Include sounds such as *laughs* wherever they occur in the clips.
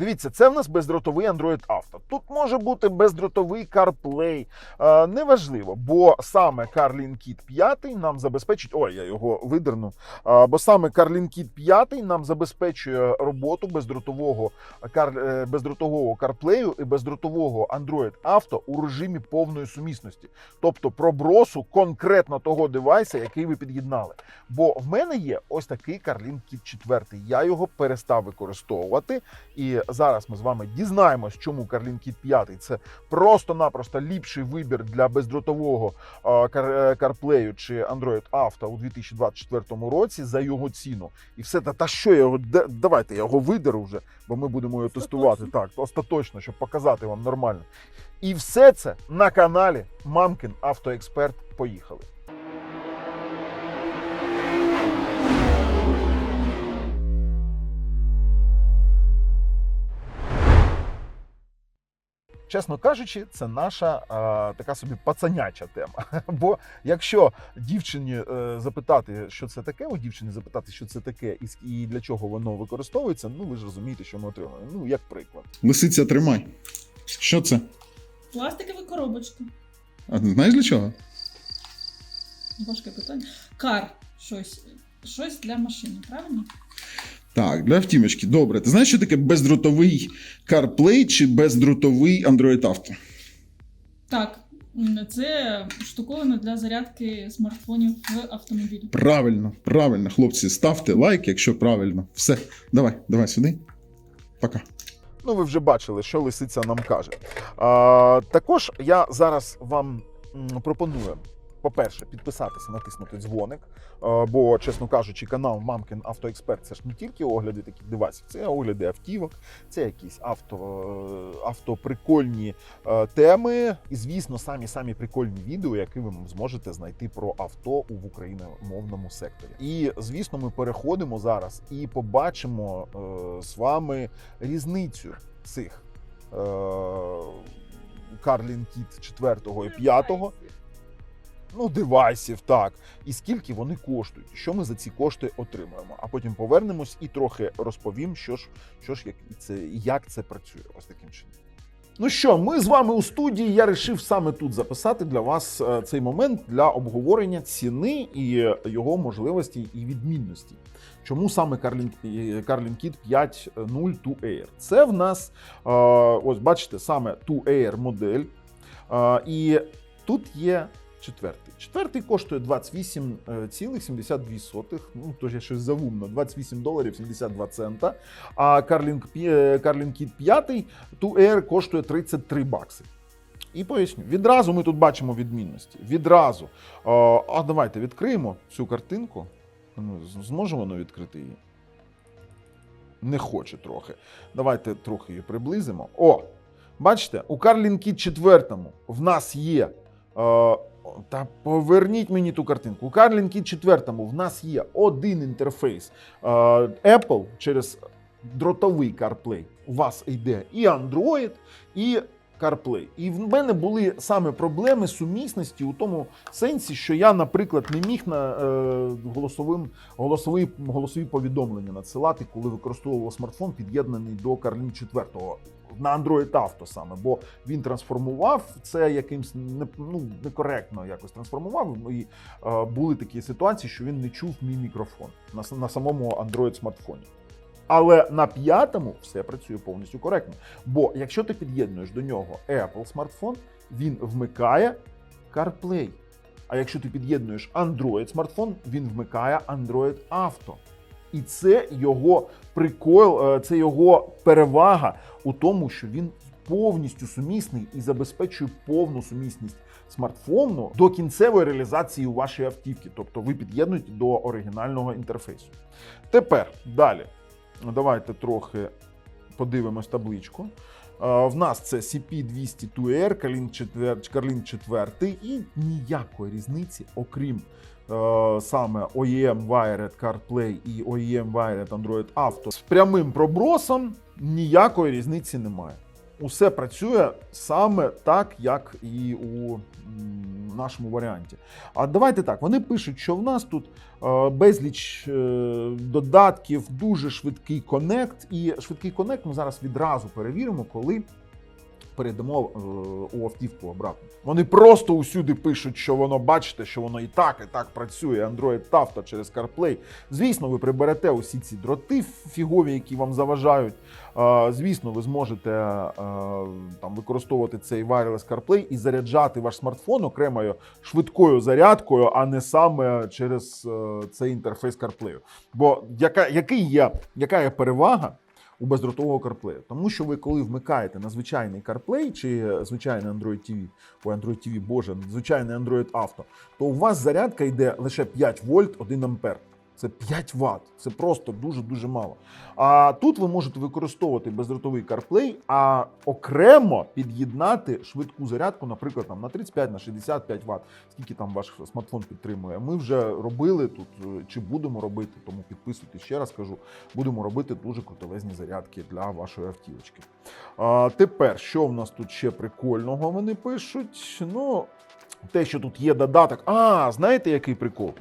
Дивіться, це в нас бездротовий Android Auto. Тут може бути бездротовий CarPlay. Е, неважливо, бо саме CarLink Kit 5 нам забезпечить. Ой, я його видерну. Е, бо саме CarLink Kit 5 нам забезпечує роботу бездротового, кар, е, бездротового CarPlay і бездротового Android Auto у режимі повної сумісності, тобто пробросу конкретно того девайса, який ви під'єднали. Бо в мене є ось такий CarLink Kit 4. Я його перестав використовувати. І зараз ми з вами дізнаємось, чому CarLink Kit 5 це просто-напросто ліпший вибір для бездротового е, Car- CarPlay чи Android Auto у 2024 році за його ціну. І все та, та що я його давайте я його видеру вже, бо ми будемо його тестувати так, остаточно, щоб показати вам нормально. І все це на каналі Мамкін Автоексперт. Поїхали. Чесно кажучи, це наша е, така собі пацаняча тема. *laughs* Бо якщо дівчині е, запитати, що це таке, у дівчини запитати, що це таке, і, і для чого воно використовується, ну ви ж розумієте, що ми отримуємо. Ну, як приклад. Лисиця, тримай. Що це? Пластикові коробочки. А знаєш для чого? Важке питання. Кар. Щось. Щось для машини, правильно? Так, для втімочки. Добре. Ти знаєш, що таке бездротовий CarPlay чи бездротовий Android Auto? Так. Це штуковина для зарядки смартфонів в автомобілі. Правильно, правильно, хлопці, ставте лайк, якщо правильно. Все, давай, давай сюди. Пока. Ну, ви вже бачили, що лисиця нам каже. А, також я зараз вам пропоную. По-перше, підписатися, натиснути дзвоник. Бо, чесно кажучи, канал Мамкін Автоексперт це ж не тільки огляди таких девайсів, це огляди автівок, це якісь авто, е, автоприкольні е, теми. І, звісно, самі самі прикольні відео, які ви зможете знайти про авто в україномовному секторі. І, звісно, ми переходимо зараз і побачимо е, з вами різницю цих е, Carlin Kit 4 і 5 ну, девайсів, так. І скільки вони коштують, що ми за ці кошти отримуємо. А потім повернемось і трохи розповім, що ж, що ж як це, як це працює. Ось таким чином. Ну що, ми з вами у студії. Я вирішив саме тут записати для вас е, цей момент для обговорення ціни і е, його можливості і відмінності. Чому саме Carlin, Carlin Kit 5.0 2 Air? Це в нас, е, ось бачите, саме 2 Air модель. І тут є четвертий. Четвертий коштує 28,72. Ну, тож я щось завумно. 28 доларів 72 цента. А Carlin, P- Carlin Kit 5 2 Air коштує 33 бакси. І поясню. Відразу ми тут бачимо відмінності. Відразу. А, а давайте відкриємо цю картинку. Ну, з- зможе воно відкрити її? Не хоче трохи. Давайте трохи її приблизимо. О! Бачите, у Kit 4 в нас є. Е, та поверніть мені ту картинку. У Carlin Kit 4 в нас є один інтерфейс е, Apple через дротовий CarPlay. У вас йде і Android, і CarPlay. І в мене були саме проблеми сумісності у тому сенсі, що я, наприклад, не міг на е, голосовим голосові, голосові повідомлення надсилати, коли використовував смартфон, під'єднаний до Carlin 4 на Android Auto саме, бо він трансформував це якимсь не, ну, некоректно якось трансформував. І е, були такі ситуації, що він не чув мій мікрофон на, на самому Android смартфоні. Але на п'ятому все працює повністю коректно. Бо якщо ти під'єднуєш до нього Apple смартфон, він вмикає CarPlay. А якщо ти під'єднуєш Android смартфон, він вмикає Android Auto. І це його прикол, е, це його перевага у тому, що він повністю сумісний і забезпечує повну сумісність смартфону до кінцевої реалізації у вашій автівки. Тобто ви під'єднуєте до оригінального інтерфейсу. Тепер далі. Ну, Давайте трохи подивимось табличку. Е, В нас це CP200 2R, Carlin 4, Carlin 4 і ніякої різниці, окрім е, саме OEM Wired CarPlay і OEM Wired Android Auto з прямим пробросом ніякої різниці немає. Усе працює саме так, як і у нашому варіанті. А давайте так. Вони пишуть, що в нас тут е, безліч е, додатків, дуже швидкий конект. І швидкий конект ми зараз відразу перевіримо, коли перейдемо е, у автівку обратно. Вони просто усюди пишуть, що воно бачите, що воно і так, і так працює. Android Auto через CarPlay. Звісно, ви приберете усі ці дроти фігові, які вам заважають. Е, Звісно, ви зможете е, там використовувати цей Wireless CarPlay і заряджати ваш смартфон окремою швидкою зарядкою, а не саме через цей інтерфейс CarPlay. Бо яка, який є, яка є перевага? У бездротового CarPlay. Тому що ви, коли вмикаєте на звичайний CarPlay чи звичайний Android TV, ой, Android TV, боже, звичайний Android Auto, то у вас зарядка йде лише 5 вольт 1 ампер. Це 5 Вт. Це просто дуже-дуже мало. А тут ви можете використовувати бездротовий CarPlay, а окремо під'єднати швидку зарядку, наприклад, там, на 35 на 65 Вт. Скільки там ваш смартфон підтримує. Ми вже робили тут е, чи будемо робити, тому підписуйтесь ще раз кажу, будемо робити дуже крутелезні зарядки для вашої автівочки. А, тепер, що в нас тут ще прикольного вони пишуть? Ну, те, що тут є додаток. А, знаєте, який прикол?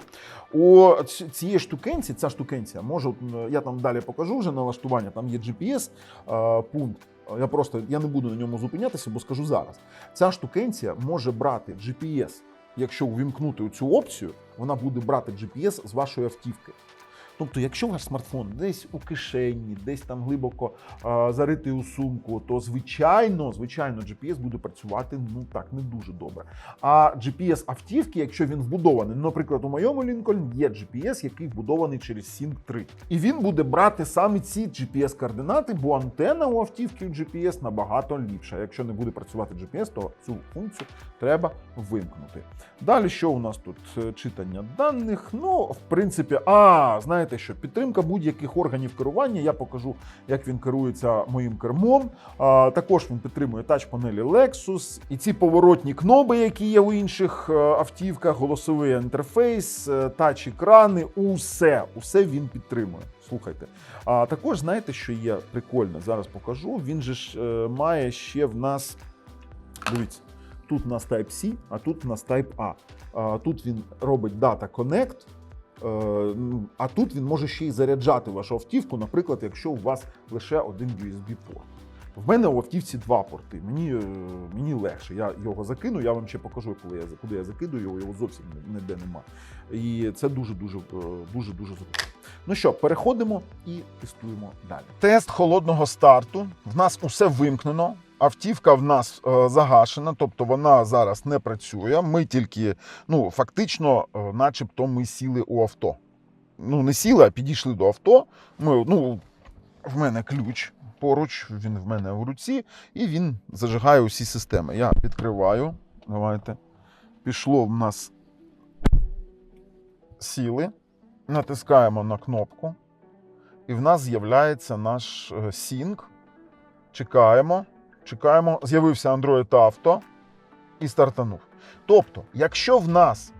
У цієї штукенці, ця штукенція, може, я там далі покажу вже налаштування, там є GPS е, пункт. Я просто я не буду на ньому зупинятися, бо скажу зараз. Ця штукенція може брати GPS. Якщо увімкнути цю опцію, вона буде брати GPS з вашої автівки. Тобто, якщо ваш смартфон десь у кишені, десь там глибоко а, заритий у сумку, то звичайно, звичайно, GPS буде працювати ну так не дуже добре. А GPS автівки, якщо він вбудований, ну, наприклад, у моєму Lincoln є GPS, який вбудований через Sync 3. І він буде брати саме ці GPS-координати, бо антенна у автівки у GPS набагато ліпша. Якщо не буде працювати GPS, то цю функцію треба вимкнути. Далі, що у нас тут? Е, Читання даних. Ну, в принципі, а знаєте що, підтримка будь-яких органів керування. Я покажу, як він керується моїм кермом. А, також він підтримує тач-панелі Lexus. І ці поворотні кноби, які є у інших е, автівках, голосовий інтерфейс, е, тач-екрани, усе, усе він підтримує. Слухайте. А також знаєте, що є прикольно? Зараз покажу. Він же ж е, має ще в нас. Дивіться, тут у нас Type-C, а тут у нас Type-A. Тут він робить Data Connect, а тут він може ще й заряджати вашу автівку, наприклад, якщо у вас лише один USB-порт. В мене у автівці два порти. Мені, е, мені легше. Я його закину, я вам ще покажу, коли я, куди я закидую його, його зовсім ніде нема. І це дуже-дуже е, дуже-дуже зручно. Ну що, переходимо і тестуємо далі. Тест холодного старту. В нас усе вимкнено. Автівка в нас е, загашена, тобто вона зараз не працює. Ми тільки, ну фактично, е, начебто, ми сіли у авто. Ну, не сіли, а підійшли до авто. Ми, ну, в мене ключ поруч, він в мене в руці, і він зажигає усі системи. Я відкриваю. Давайте. Пішло в нас сіли, натискаємо на кнопку, і в нас з'являється наш е, сінк. Чекаємо, чекаємо. З'явився Android Auto і стартанув. Тобто, якщо в нас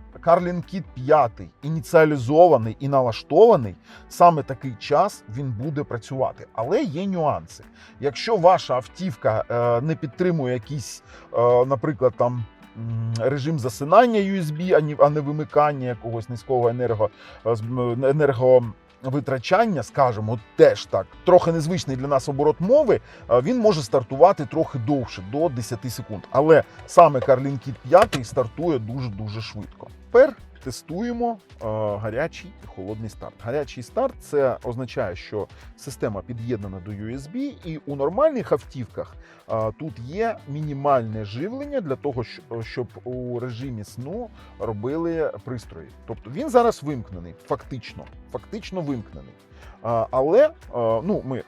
Kit 5 ініціалізований і налаштований, саме такий час він буде працювати. Але є нюанси. Якщо ваша автівка е, не підтримує якийсь, е, наприклад, там. Режим засинання USB, а не вимикання якогось низького енерго, е, м, скажімо, теж так, трохи незвичний для нас оборот мови, він може стартувати трохи довше, до 10 секунд. Але саме Карлінкіт Kit 5 стартує дуже-дуже швидко. Тепер тестуємо е, гарячий і холодний старт. Гарячий старт це означає, що система під'єднана до USB, і у нормальних автівках е, тут є мінімальне живлення для того, щоб у режимі сну робили пристрої. Тобто він зараз вимкнений, фактично, фактично вимкнений. Але е, ну, ми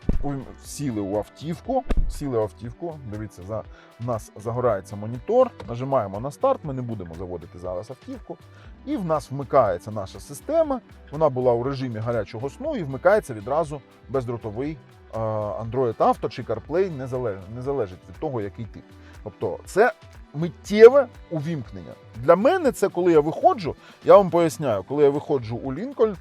сіли у автівку, сіли в автівку. Дивіться, за нас загорається монітор. Нажимаємо на старт. Ми не будемо заводити зараз автівку. І в нас вмикається наша система. Вона була у режимі гарячого сну і вмикається відразу бездротовий е, Android Auto чи CarPlay не залежить, від того, який тип. Тобто, це миттєве увімкнення. Для мене це коли я виходжу. Я вам поясняю, коли я виходжу у Лінкольн, е,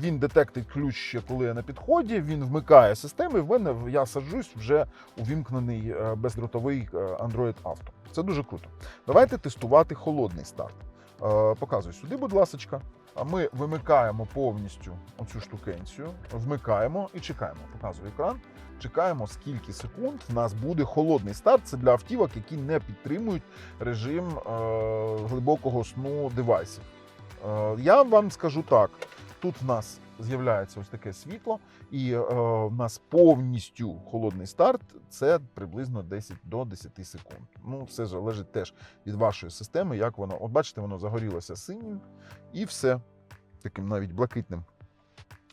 він детектить ключ ще коли я на підході, він вмикає систему, і в мене я саджусь вже увімкнений е, бездротовий Android Auto. Це дуже круто. Давайте тестувати холодний старт. Е, Показуй сюди, будь ласка. А ми вимикаємо повністю оцю штукенцію, вмикаємо і чекаємо. Показую екран. Чекаємо, скільки секунд в нас буде холодний старт. Це для автівок, які не підтримують режим е, глибокого сну девайсів. Е, я вам скажу так: тут в нас з'являється ось таке світло, і е, в нас повністю холодний старт це приблизно 10 до 10 секунд. Ну, все залежить теж від вашої системи, як воно. От бачите, воно загорілося синім, і все таким навіть блакитним.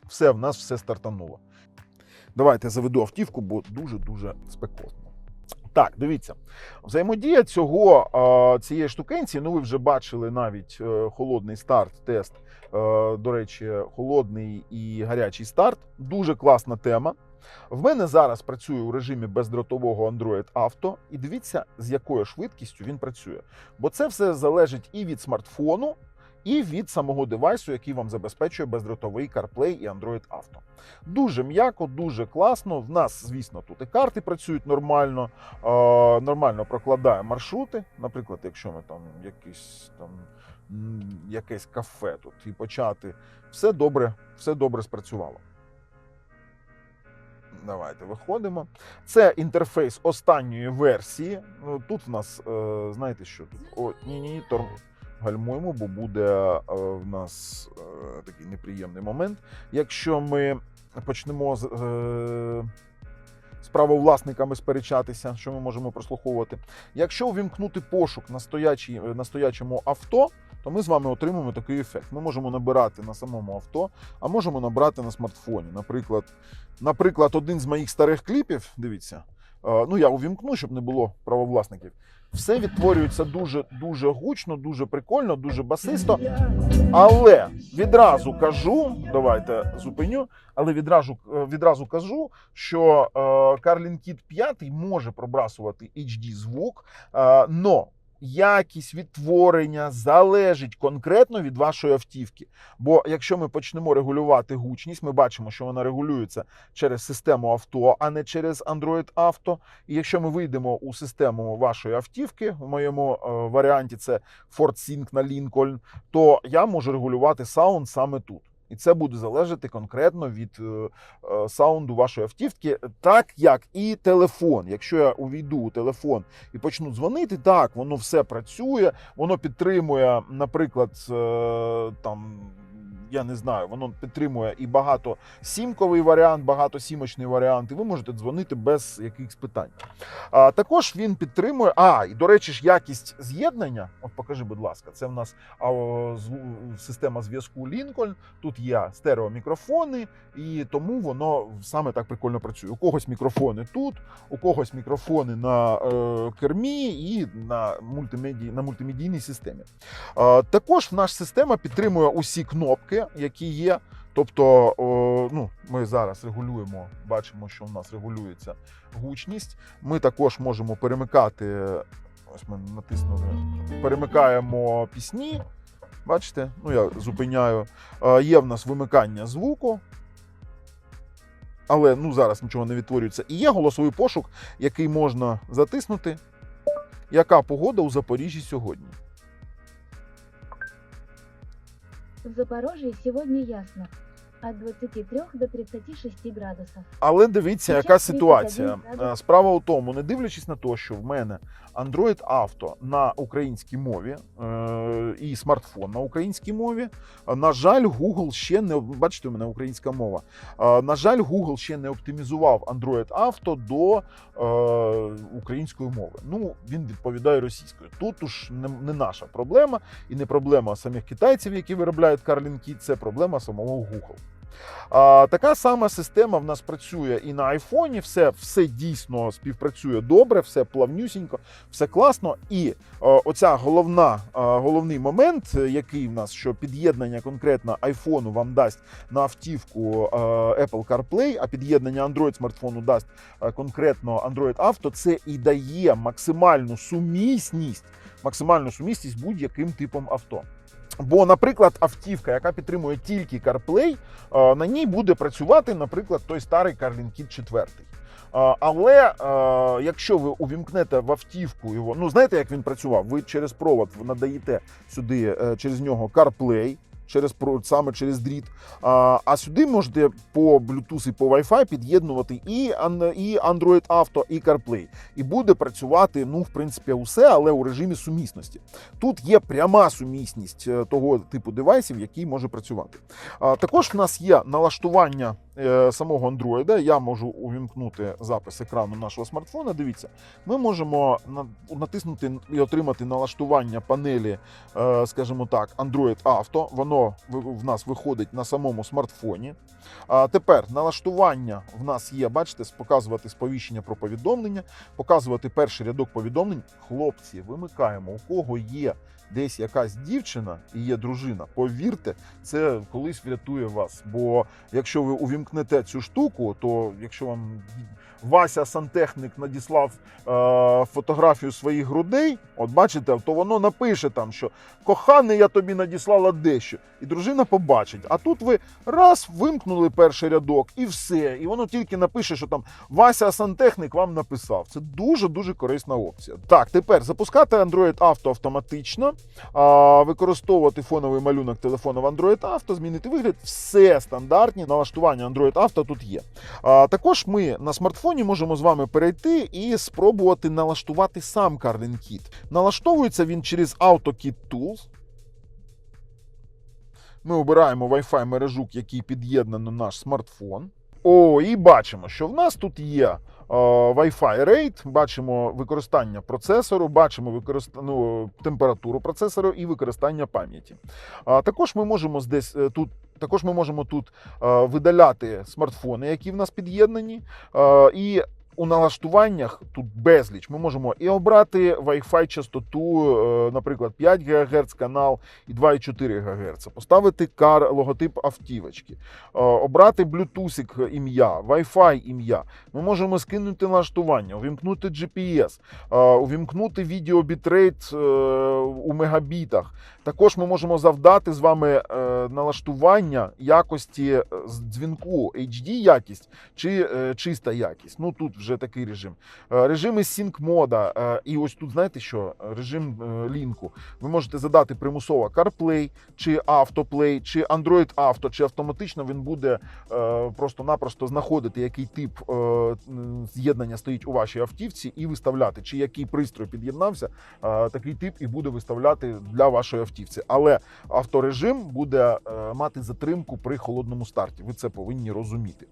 Все, в нас все стартануло. Давайте заведу автівку, бо дуже-дуже спекотно. Так, дивіться, взаємодія цього цієї штукенції. Ну, ви вже бачили навіть е, холодний старт, тест. Е, До речі, холодний і гарячий старт. Дуже класна тема. В мене зараз працює у режимі бездротового Android Auto, і дивіться, з якою швидкістю він працює. Бо це все залежить і від смартфону, і від самого девайсу, який вам забезпечує бездротовий CarPlay і Android Auto. Дуже м'яко, дуже класно. В нас, звісно, тут і карти працюють нормально, е, нормально прокладає маршрути. Наприклад, якщо ми там якийсь там якесь кафе тут і почати, все добре, все добре спрацювало. Давайте виходимо. Це інтерфейс останньої версії. Ну, Тут в нас, е, знаєте що тут? О, ні, ні, тор... гальмуємо, бо буде е, в нас е, такий неприємний момент. Якщо ми почнемо з, е, з правовласниками сперечатися, що ми можемо прослуховувати. Якщо увімкнути пошук на, стоячій, на стоячому авто, то ми з вами отримаємо такий ефект. Ми можемо набирати на самому авто, а можемо набрати на смартфоні. Наприклад, наприклад, один з моїх старих кліпів, дивіться, ну я увімкну, щоб не було правовласників. Все відтворюється дуже дуже гучно, дуже прикольно, дуже басисто. Але відразу кажу, давайте зупиню. Але відразу е, відразу кажу, що е, Кіт Kit 5 може пробрасувати HD звук, е, но якість відтворення залежить конкретно від вашої автівки. Бо якщо ми почнемо регулювати гучність, ми бачимо, що вона регулюється через систему авто, а не через Android Auto. І якщо ми вийдемо у систему вашої автівки, в моєму е, варіанті це Ford Sync на Lincoln, то я можу регулювати саунд саме тут. І це буде залежати конкретно від е, е, саунду вашої автівки, так як і телефон. Якщо я увійду у телефон і почну дзвонити, так воно все працює, воно підтримує, наприклад, е, там. Я не знаю, воно підтримує і багато сімковий варіант, багатосімочний варіант, і ви можете дзвонити без якихось питань. А, також він підтримує. А, і до речі, ж якість з'єднання. От покажи, будь ласка, це в нас система зв'язку Lincoln. Тут є стереомікрофони, і тому воно саме так прикольно працює. У когось мікрофони тут, у когось мікрофони на е, кермі і на мультимедії, на мультимедійній системі. Е, також наша система підтримує усі кнопки, які є. Тобто, о, ну, ми зараз регулюємо, бачимо, що у нас регулюється гучність. Ми також можемо перемикати. Ось ми натиснули, перемикаємо пісні. Бачите, ну я зупиняю. Е, Є в нас вимикання звуку. Але ну, зараз нічого не відтворюється. І є голосовий пошук, який можна затиснути. Яка погода у Запоріжжі сьогодні? Запорожье сегодня ясно. От 23 до 36 градусов. Але дивіться, Зараз яка ситуація. Е, Справа у тому, не дивлячись на те, що в мене Android Auto на українській мові е, і смартфон на українській мові. На жаль, Google ще не бачите, у мене українська мова. Е, На жаль, Google ще не оптимізував Android Auto до е, української мови. Ну він відповідає російською. Тут уж не, не наша проблема і не проблема самих китайців, які виробляють Kit, це проблема самого Google. А, така сама система в нас працює і на айфоні. Все, все дійсно співпрацює добре, все плавнюсінько, все класно. І е, оця головна, е, головний момент, е, який в нас, що під'єднання конкретно айфону вам дасть на автівку Apple CarPlay, а під'єднання Android смартфону дасть конкретно Android Auto, це і дає максимальну сумісність, максимальну сумісність будь-яким типом авто. Бо, наприклад, автівка, яка підтримує тільки CarPlay, е, на ній буде працювати, наприклад, той старий Carlin Kit 4. Е, Але е, якщо ви увімкнете в автівку його, ну знаєте, як він працював? Ви через провод надаєте сюди через нього CarPlay, через саме через дріт. А, а сюди можете по Bluetooth і по Wi-Fi під'єднувати і, і Android Auto, і CarPlay. І буде працювати, ну, в принципі, усе, але у режимі сумісності. Тут є пряма сумісність е, того типу девайсів, який може працювати. А, також в нас є налаштування самого Android. Я можу увімкнути запис екрану нашого смартфона. Дивіться, ми можемо натиснути і отримати налаштування панелі, е, скажімо так, Android Auto. Воно в нас виходить на самому смартфоні. А тепер налаштування в нас є, бачите, показувати сповіщення про повідомлення, показувати перший рядок повідомлень. Хлопці, вимикаємо, у кого є десь якась дівчина і є дружина, повірте, це колись врятує вас. Бо якщо ви увімкнете цю штуку, то якщо вам Вася сантехнік надіслав е, фотографію своїх грудей, от бачите, то воно напише там, що коханий, я тобі надіслала дещо, і дружина побачить. А тут ви раз вимкнули перший рядок і все. І воно тільки напише, що там Вася сантехнік вам написав. Це дуже дуже корисна опція. Так, тепер запускати Android Auto автоматично, використовувати фоновий малюнок телефону в Android Auto, змінити вигляд. Все стандартні налаштування Android Auto тут є. Також ми на смартфоні можемо з вами перейти і спробувати налаштувати сам Carlin. Налаштовується він через AutoKit Tools. Ми обираємо Wi-Fi мережу, який під'єднано наш смартфон. О, і бачимо, що в нас тут є Wi-Fi RAID, бачимо використання процесору, бачимо використану температуру процесору і використання пам'яті. Також ми можемо здесь е, тут. Також ми можемо тут е, видаляти смартфони, які в нас під'єднані, е, і у налаштуваннях тут безліч. Ми можемо і обрати Wi-Fi частоту, е, наприклад, 5 ГГц канал і 2,4 ГГц, поставити кар логотип автівочки, е, обрати Bluetooth ім'я, Wi-Fi ім'я. Ми можемо скинути налаштування, увімкнути GPS, е, увімкнути відео бітрейт е, у мегабітах. Також ми можемо завдати з вами е, налаштування якості е, дзвінку HD якість чи е, чиста якість. Ну тут вже такий режим. Режими sync мода. І ось тут знаєте що? Режим лінку. Ви можете задати примусово CarPlay, чи AutoPlay, чи Android Auto, чи автоматично він буде просто-напросто знаходити, який тип з'єднання стоїть у вашій автівці, і виставляти, чи який пристрой під'єднався, такий тип і буде виставляти для вашої автівці. Але авторежим буде е, мати затримку при холодному старті. Ви це повинні розуміти.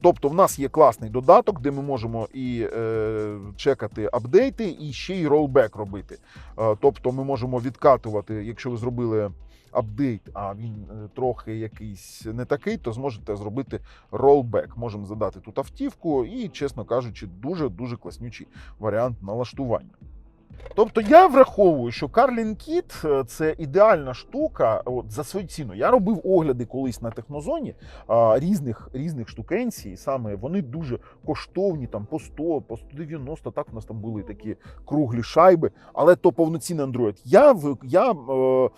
Тобто, в нас є класний додаток, де ми можемо і е, чекати апдейти, і ще й ролбек робити. Е, тобто, ми можемо відкатувати, якщо ви зробили. Апдейт, а він е, трохи якийсь не такий, то зможете зробити ролбек. Можемо задати тут автівку, і, чесно кажучи, дуже дуже класнючий варіант налаштування. Тобто я враховую, що Карлін Kit е, – це ідеальна штука от, за свою ціну. Я робив огляди колись на технозоні а, різних, різних штукенцій. Саме вони дуже коштовні, там по 100, по 190, так у нас там були такі круглі шайби, але то повноцінний Android. Я, я е,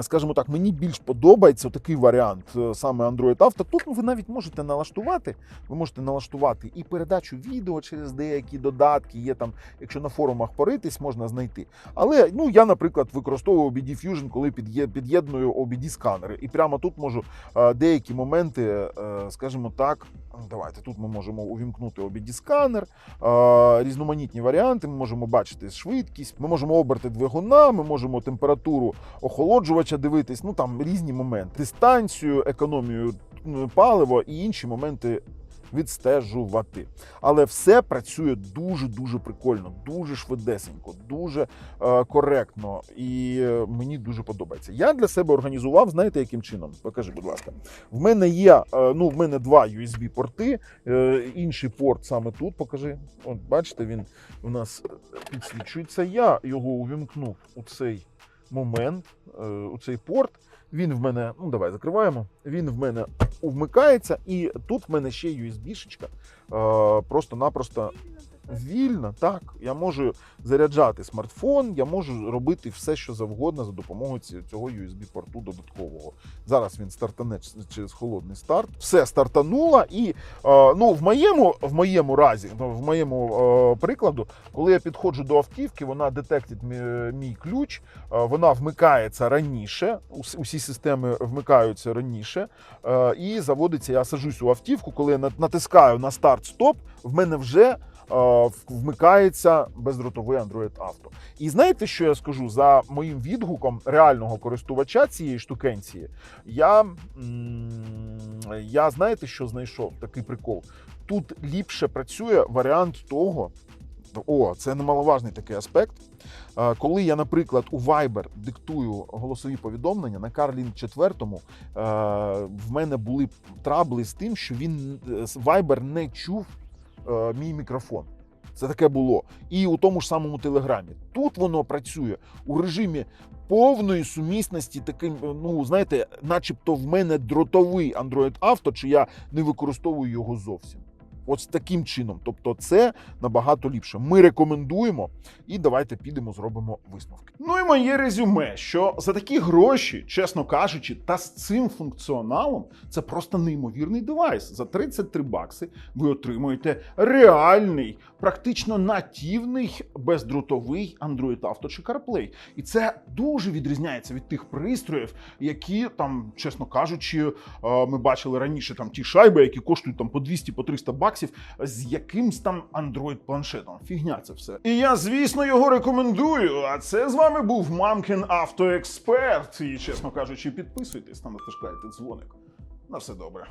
скажімо так, мені більш подобається такий варіант е, саме Android Auto. Тут ви навіть можете налаштувати. Ви можете налаштувати і передачу відео через деякі додатки. Є там, якщо на форумах поритись, можна знайти. Але ну я, наприклад, використовую OBD Fusion, коли під'є- під'єдную OBD сканери. І прямо тут можу е, деякі моменти, е, скажімо так, давайте тут ми можемо увімкнути OBD сканер, різноманітні варіанти. Ми можемо бачити швидкість, ми можемо оберти двигуна, ми можемо температуру охолоджувача дивитись. Ну там різні моменти, дистанцію, економію палива і інші моменти відстежувати. Але все працює дуже дуже прикольно, дуже швидесенько, дуже е, коректно, і е, мені дуже подобається. Я для себе організував, знаєте, яким чином? Покажи, будь ласка. В мене є е, ну, в мене два USB-порти, е, інший порт саме тут. Покажи. От бачите, він у нас підсвічується. Я його увімкнув у цей момент, е, у цей порт. Він в мене, ну давай закриваємо. Він в мене вмикається, і тут в мене ще USB-шечка. Е, просто-напросто вільно. Так, я можу заряджати смартфон, я можу робити все, що завгодно за допомогою цього USB-порту додаткового. Зараз він стартане через холодний старт. Все стартануло, і е, ну в моєму в моєму разі, ну, в моєму е, прикладу, коли я підходжу до автівки, вона детектить мій, ключ, е, вона вмикається раніше. ус- Усі системи вмикаються раніше, і заводиться. Я сажусь у автівку. Коли я натискаю на старт-стоп, в мене вже вмикається бездротовий Android Auto. І знаєте, що я скажу за моїм відгуком реального користувача цієї штукенції? Я, я знаєте, що знайшов такий прикол. Тут ліпше працює варіант того. О, це немаловажний такий аспект. Е, Коли я, наприклад, у Viber диктую голосові повідомлення на Carlin 4, е, в мене були трабли з тим, що він е, Viber не чув е, мій мікрофон. Це таке було. І у тому ж самому Телеграмі. Тут воно працює у режимі повної сумісності, таким, е, ну знаєте, начебто в мене дротовий Android Auto, чи я не використовую його зовсім. От таким чином. Тобто, це набагато ліпше. Ми рекомендуємо, і давайте підемо, зробимо висновки. Ну і моє резюме, що за такі гроші, чесно кажучи, та з цим функціоналом це просто неймовірний девайс. За 33 бакси ви отримуєте реальний, практично нативний бездротовий Android Auto чи CarPlay. І це дуже відрізняється від тих пристроїв, які там, чесно кажучи, е, ми бачили раніше там ті шайби, які коштують там по 200 по 300 баксів з якимсь там Android планшетом. Фігня це все. І я, звісно, його рекомендую. А це з вами був Мамкін автоексперт. І чесно кажучи, підписуйтесь та натискайте дзвоник. На все добре.